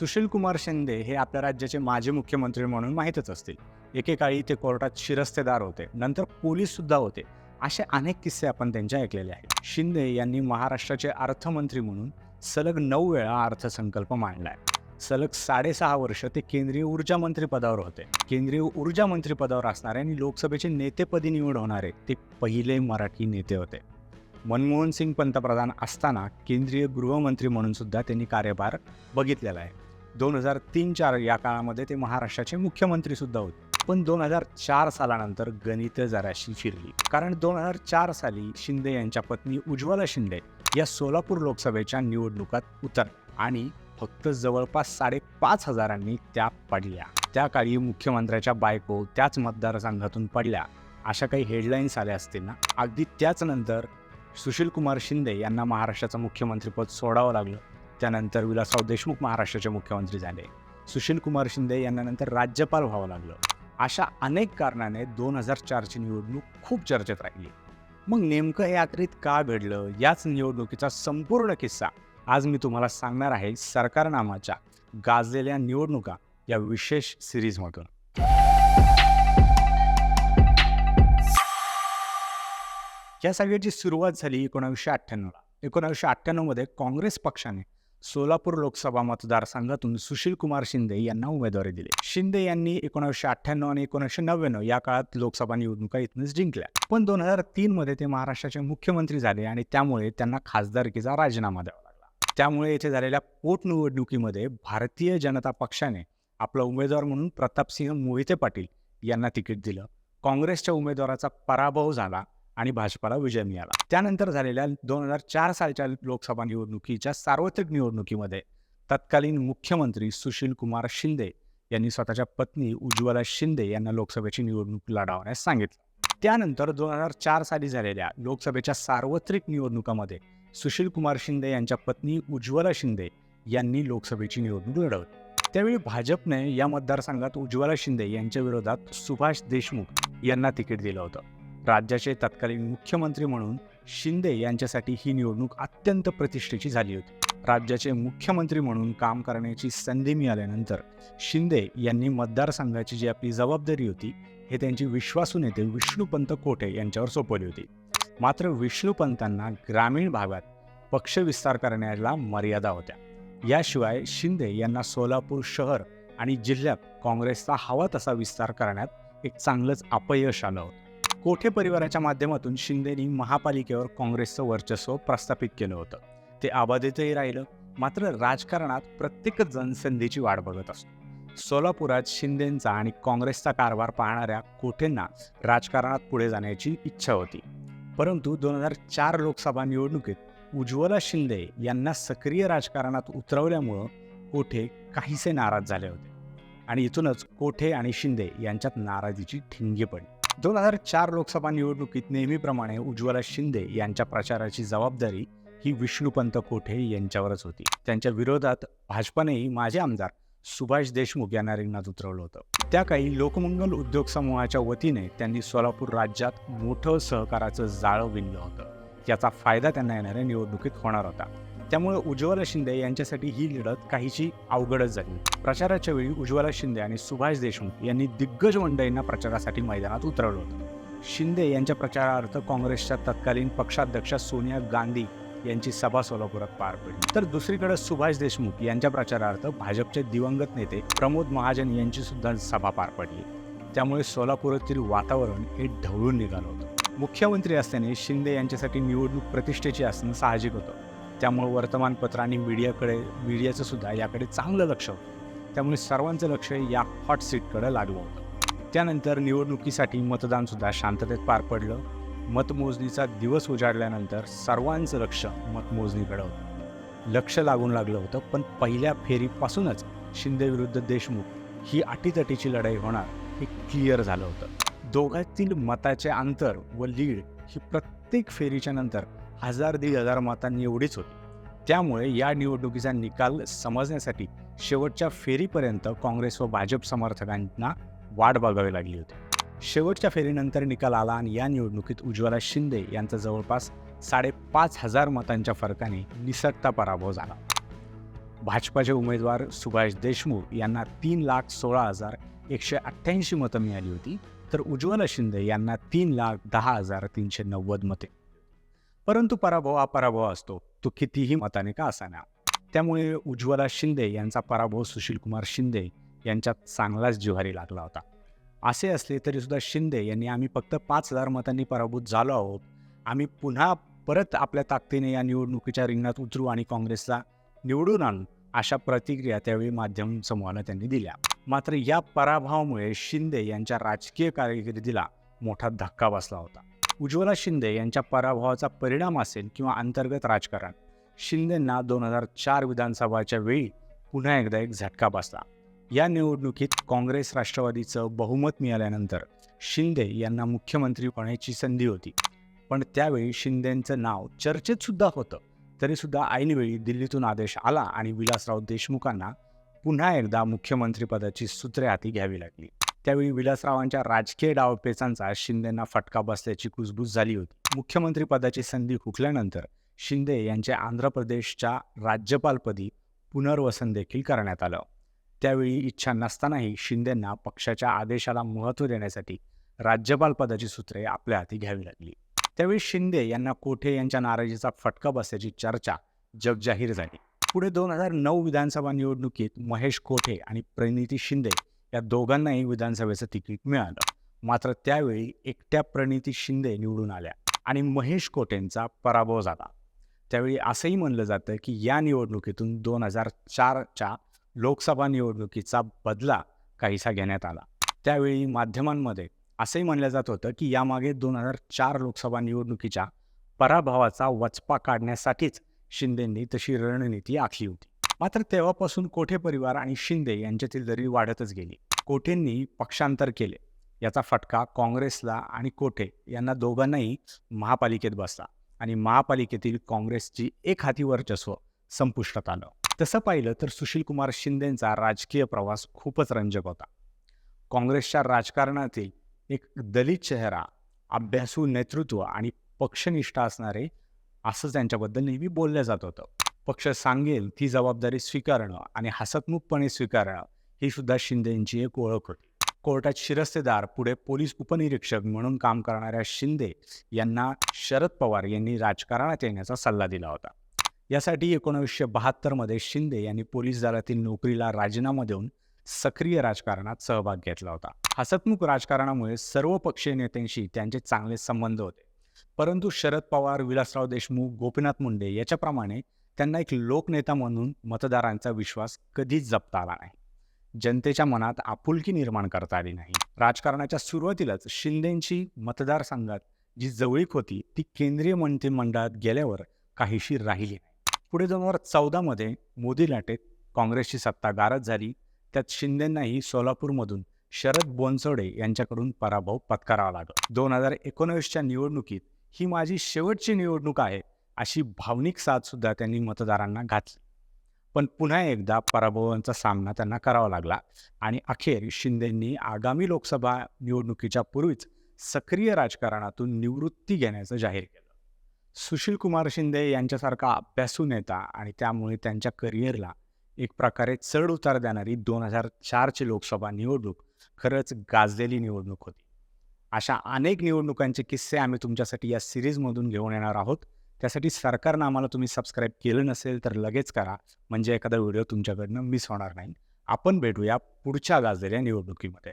सुशील कुमार शिंदे हे आपल्या राज्याचे माजी मुख्यमंत्री म्हणून माहीतच असतील. एकेकाळी ते कोर्टात शिरस्तेदार होते. नंतर पोलीस सुद्धा होते. असे अनेक किस्से आपण त्यांचे ऐकलेले आहेत. शिंदे यांनी महाराष्ट्राचे अर्थमंत्री म्हणून सलग नऊ वेळा अर्थसंकल्प मांडला आहे सलग साडेसहा वर्ष ते केंद्रीय ऊर्जा मंत्री पदावर होते. केंद्रीय ऊर्जा मंत्री पदावर असणारे आणि लोकसभेचे नेतेपदी निवड होणारे ते पहिले मराठी नेते होते. मनमोहन सिंग पंतप्रधान असताना केंद्रीय गृहमंत्री म्हणून सुद्धा त्यांनी कार्यभार बघितलेला आहे. दोन हजार तीन चार या काळामध्ये ते महाराष्ट्राचे मुख्यमंत्रीसुद्धा होते. पण दोन हजार चार सालानंतर गणित जराशी फिरली कारण दोन हजार चार साली शिंदे यांच्या पत्नी उज्ज्वला शिंदे या सोलापूर लोकसभेच्या निवडणुकात उतर आणि फक्त जवळपास साडेपाच हजारांनी त्या पडल्या. त्या काळी मुख्यमंत्र्याच्या बायको त्याच मतदारसंघातून पडल्या. अशा काही हेडलाईन्स आल्या असतील ना? अगदी त्याच नंतर सुशील कुमार शिंदे यांना महाराष्ट्राचं मुख्यमंत्रीपद सोडावं लागलं. त्यानंतर विलासराव देशमुख महाराष्ट्राचे मुख्यमंत्री झाले. सुशील कुमार शिंदे यांना नंतर राज्यपाल व्हावं लागलं. अशा अनेक कारणाने दोन हजार चारची निवडणूक खूप चर्चेत राहिली. मग नेमकं हे का घडलं? याच निवडणुकीचा संपूर्ण किस्सा आज मी तुम्हाला सांगणार आहे सरकार नामाच्या गाजलेल्या निवडणुका या विशेष सिरीजमधून या सगळ्याची सुरुवात झाली एकोणावीसशे अठ्ठ्याण्णवला. एकोणावीसशे अठ्ठ्याण्णवमध्ये काँग्रेस पक्षाने सोलापूर लोकसभा मतदारसंघातून सुशील कुमार शिंदे यांना उमेदवारी दिली. शिंदे यांनी एकोणीसशे अठ्ठ्याण्णव आणि एकोणीसशे नव्याण्णव या काळात लोकसभा निवडणुका इथूनच जिंकल्या. पण दोन हजार तीन मध्ये ते महाराष्ट्राचे मुख्यमंत्री झाले आणि त्यामुळे त्यांना खासदारकीचा राजीनामा द्यावा लागला. त्यामुळे येथे झालेल्या पोटनिवडणुकीमध्ये भारतीय जनता पक्षाने आपला उमेदवार म्हणून प्रतापसिंह मोहिते पाटील यांना तिकीट दिलं. काँग्रेसच्या उमेदवाराचा पराभव झाला. आणि भाजपाला विजय मिळाला. त्यानंतर झालेल्या दोन हजार चार सालच्या लोकसभा निवडणुकीच्या सार्वत्रिक निवडणुकीमध्ये तत्कालीन मुख्यमंत्री सुशील कुमार शिंदे यांनी स्वतःच्या पत्नी उज्ज्वला शिंदे यांना लोकसभेची निवडणूक लढवण्यास सांगितलं. त्यानंतर दोन हजार चार साली झालेल्या लोकसभेच्या सार्वत्रिक निवडणुकामध्ये सुशील कुमार शिंदे यांच्या पत्नी उज्ज्वला शिंदे यांनी लोकसभेची निवडणूक लढवली. त्यावेळी भाजपने या मतदारसंघात उज्ज्वला शिंदे यांच्या विरोधात सुभाष देशमुख यांना तिकीट दिलं होतं. राज्याचे तत्कालीन मुख्यमंत्री म्हणून शिंदे यांच्यासाठी ही निवडणूक अत्यंत प्रतिष्ठेची झाली होती. राज्याचे मुख्यमंत्री म्हणून काम करण्याची संधी मिळाल्यानंतर शिंदे यांनी मतदारसंघाची जी आपली जबाबदारी होती हे त्यांची विश्वासू नेते विष्णुपंत कोठे यांच्यावर सोपवली होती. मात्र विष्णुपंतांना ग्रामीण भागात पक्ष विस्तार करण्याला मर्यादा होत्या. याशिवाय शिंदे यांना सोलापूर शहर आणि जिल्ह्यात काँग्रेसचा हवा तसा विस्तार करण्यात एक चांगलंच अपयश आलं होतं. कोठे परिवाराच्या माध्यमातून शिंदेनी महापालिकेवर काँग्रेसचं वर्चस्व प्रस्थापित केलं होतं? ते आबाधितही राहिलं मात्र राजकारणात प्रत्येक जण संधीची वाट बघत असतो. सोलापुरात शिंदेंचा आणि काँग्रेसचा कारभार पाहणाऱ्या कोठेंना राजकारणात पुढे जाण्याची इच्छा होती. परंतु दोन हजार चार लोकसभा निवडणुकीत उज्ज्वला शिंदे यांना सक्रिय राजकारणात उतरवल्यामुळं कोठे काहीसे नाराज झाले होते. आणि इथूनच कोठे आणि शिंदे यांच्यात नाराजीची ठिणगी पडली. दोन हजार चार लोकसभा निवडणुकीत नेहमीप्रमाणे उज्ज्वला शिंदे यांच्या प्रचाराची जबाबदारी ही विष्णुपंत कोठे यांच्यावरच होती. त्यांच्या विरोधात भाजपानेही माझे आमदार सुभाष देशमुख यांना रिंगणात उतरवलं होतं. त्या काही लोकमंगल उद्योग समूहाच्या वतीने त्यांनी सोलापूर राज्यात मोठं सहकाराचं जाळं विणलं होतं. याचा फायदा त्यांना येणाऱ्या निवडणुकीत होणार होता. त्यामुळे उज्ज्वला शिंदे यांच्यासाठी ही लढत काहीशी अवघडच झाली प्रचाराच्या वेळी उज्ज्वला शिंदे आणि सुभाष देशमुख यांनी दिग्गज मंडळींना प्रचारासाठी मैदानात उतरवलं होतं. शिंदे यांच्या प्रचारार्थ काँग्रेसच्या तत्कालीन पक्षाध्यक्षा सोनिया गांधी यांची सभा सोलापुरात पार पडली. तर दुसरीकडे सुभाष देशमुख यांच्या प्रचारार्थ भाजपचे दिवंगत नेते प्रमोद महाजन यांची सुद्धा सभा पार पडली. त्यामुळे सोलापुरातील वातावरण हे ढवळून निघालं होतं. मुख्यमंत्री असल्याने शिंदे यांच्यासाठी निवडणूक प्रतिष्ठेची असणं साहजिक होतं. त्यामुळं वर्तमानपत्र आणि मीडियाकडे मीडियाचं सुद्धा याकडे चांगलं लक्ष होतं. त्यामुळे सर्वांचं लक्ष या हॉट सीटकडे लागलं होतं. त्यानंतर निवडणुकीसाठी मतदानसुद्धा शांततेत पार पडलं. मतमोजणीचा दिवस उजाडल्यानंतर सर्वांचं लक्ष मतमोजणीकडे होतं. लक्ष लागून लागलं होतं पण पहिल्या फेरीपासूनच शिंदेविरुद्ध देशमुख ही अटीतटीची लढाई होणार हे क्लिअर झालं होतं. दोघांतील मताचे अंतर व लीड ही प्रत्येक फेरीच्या नंतर हजार दीड हजार मतांनी एवढीच होती. त्यामुळे या निवडणुकीचा निकाल समजण्यासाठी शेवटच्या फेरीपर्यंत काँग्रेस व भाजप समर्थकांना वाट बघावी लागली होती. शेवटच्या फेरीनंतर निकाल आला आणि या निवडणुकीत उज्ज्वला शिंदे यांचा जवळपास साडेपाच हजार मतांच्या फरकाने निसटता पराभव झाला. भाजपाचे उमेदवार सुभाष देशमुख यांना तीन लाख सोळा हजार एकशे अठ्ठ्याऐंशी मतं मिळाली होती तर उज्ज्वला शिंदे यांना तीन लाख दहा हजार तीनशे नव्वद मते. परंतु पराभव हा पराभव असतो. तो कितीही मताने का असाना. त्यामुळे उज्ज्वला शिंदे यांचा पराभव सुशीलकुमार शिंदे यांच्यात चांगलाच जिव्हारी लागला होता. असे असले तरी सुद्धा शिंदे यांनी आम्ही फक्त पाच हजार मतांनी पराभूत झालो आहोत. आम्ही पुन्हा परत आपल्या ताकदीने या निवडणुकीच्या रिंगणात उतरू आणि काँग्रेसला निवडून आणू अशा प्रतिक्रिया त्यावेळी माध्यम समूहाला त्यांनी दिल्या. मात्र या पराभवामुळे शिंदे यांच्या राजकीय कारकिर्दीला मोठा धक्का बसला होता. उज्ज्वला शिंदे यांच्या पराभवाचा परिणाम असेल किंवा अंतर्गत राजकारण शिंदेंना दोन हजार चार विधानसभाच्या वेळी पुन्हा एकदा एक झटका बसला. या निवडणुकीत काँग्रेस राष्ट्रवादीचं बहुमत मिळाल्यानंतर शिंदे यांना मुख्यमंत्री होण्याची संधी होती. पण त्यावेळी शिंदेंचं नाव चर्चेत सुद्धा होतं. तरीसुद्धा ऐनवेळी दिल्लीतून आदेश आला आणि विलासराव देशमुखांना पुन्हा एकदा मुख्यमंत्रीपदाची सूत्रे हाती घ्यावी लागली. त्यावेळी विलासरावांच्या राजकीय डावपेचांचा शिंदेंना फटका बसल्याची कुजबूज झाली होती. मुख्यमंत्रीपदाची संधी हुकल्यानंतर शिंदे यांचे आंध्र प्रदेशच्या राज्यपालपदी पुनर्वसन देखील करण्यात आलं. त्यावेळी इच्छा नसतानाही शिंदेंना पक्षाच्या आदेशाला महत्त्व देण्यासाठी राज्यपाल पदाची सूत्रे आपल्या हाती घ्यावी लागली. त्यावेळी शिंदे यांना कोठे यांच्या नाराजीचा फटका बसल्याची चर्चा जगजाहीर झाली. पुढे दोन हजार नऊ विधानसभा निवडणुकीत महेश कोठे आणि प्रणिती शिंदे या दोघांनाही विधानसभेचं तिकीट मिळालं. मात्र त्यावेळी एकट्या प्रणिती शिंदे निवडून आल्या आणि महेश कोटेंचा पराभव झाला. त्यावेळी असंही म्हणलं जातं की या निवडणुकीतून दोन हजार चारच्या लोकसभा निवडणुकीचा बदला काहीसा घेण्यात आला. त्यावेळी माध्यमांमध्ये असंही म्हणलं जात होतं की यामागे दोन हजार चार लोकसभा निवडणुकीच्या पराभवाचा वचपा काढण्यासाठीच शिंदेंनी तशी रणनीती आखली होती. मात्र तेव्हापासून कोठे परिवार आणि शिंदे यांच्यातील दरी वाढतच गेली. कोठेंनी पक्षांतर केले? याचा फटका काँग्रेसला आणि कोठे यांना दोघांनाही महापालिकेत बसला आणि महापालिकेतील काँग्रेसची एक हाती वर्चस्व संपुष्टात आलं. तसं पाहिलं तर सुशीलकुमार शिंदेंचा राजकीय प्रवास खूपच रंजक होता. काँग्रेसच्या राजकारणातील एक दलित चेहरा अभ्यासू नेतृत्व आणि पक्षनिष्ठा असणारे असं त्यांच्याबद्दल नेहमी बोललं जात होतं. पक्ष सांगेल ती जबाबदारी स्वीकारणं आणि हसतमुखपणे स्वीकारणं ही सुद्धा शिंदेंची एक ओळख होती. कोर्टात शिरस्तेदार पुढे पोलीस उपनिरीक्षक म्हणून काम करणाऱ्या शिंदे यांना शरद पवार यांनी राजकारणात येण्याचा सल्ला दिला होता. यासाठी एकोणीसशे बहात्तरमध्ये शिंदे यांनी पोलीस दलातील नोकरीला राजीनामा देऊन सक्रिय राजकारणात सहभाग घेतला होता. हसतमुख राजकारणामुळे सर्व पक्षीय नेत्यांशी त्यांचे चांगले संबंध होते. परंतु शरद पवार विलासराव देशमुख गोपीनाथ मुंडे याच्याप्रमाणे त्यांना एक लोकनेता म्हणून मतदारांचा विश्वास कधीच जपता आला नाही. जनतेच्या मनात आपुलकी निर्माण करता आली नाही. राजकारणाच्या सुरुवातीलाच शिंदेंची मतदारसंघात जी जवळीक होती ती केंद्रीय मंत्रिमंडळात गेल्यावर काहीशी राहिली नाही. पुढे दोन हजार चौदामध्ये मोदी लाटेत काँग्रेसची सत्ता गारद झाली. त्यात शिंदेंनाही सोलापूरमधून शरद बोनसोडे यांच्याकडून पराभव पत्करावा लागला. दोन हजार एकोणवीसच्या निवडणुकीत ही माझी शेवटची निवडणूक आहे अशी भावनिक साथसुद्धा त्यांनी मतदारांना घातली. पण पुन्हा एकदा पराभवांचा सामना त्यांना करावा लागला आणि अखेर शिंदेंनी आगामी लोकसभा निवडणुकीच्या पूर्वीच सक्रिय राजकारणातून निवृत्ती घेण्याचं जाहीर केलं. सुशील कुमार शिंदे यांच्यासारखा अभ्यासू नेता आणि त्यामुळे त्यांच्या करिअरला एक प्रकारे चढ उतार देणारी दोन हजार चारची लोकसभा निवडणूक खरंच गाजलेली निवडणूक होती. अशा अनेक निवडणुकांचे किस्से आम्ही तुमच्यासाठी या सिरीजमधून घेऊन येणार आहोत. त्यासाठी सरकारनं आम्हाला तुम्ही सबस्क्राईब केलं नसेल तर लगेच करा. म्हणजे एखादा व्हिडिओ तुमच्याकडनं मिस होणार नाही. आपण भेटूया पुढच्या गाजलेल्या निवडणुकीमध्ये.